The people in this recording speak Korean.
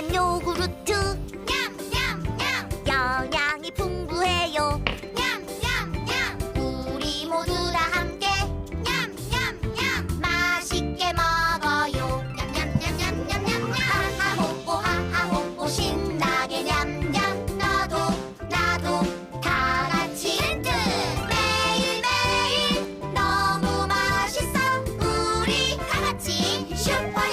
달콤한 요구르트. 냠냠냠. 영양이 풍부해요. 냠냠냠. 우리 모두 다 함께. 냠냠냠. 맛있게 먹어요. 냠냠냠냠냠냠냠. 하하호뽀 하하호뽀 신나게 냠냠. 너도 나도 다 같이 텐트. 매일매일 너무 맛있어. 우리 다 같이 슈퍼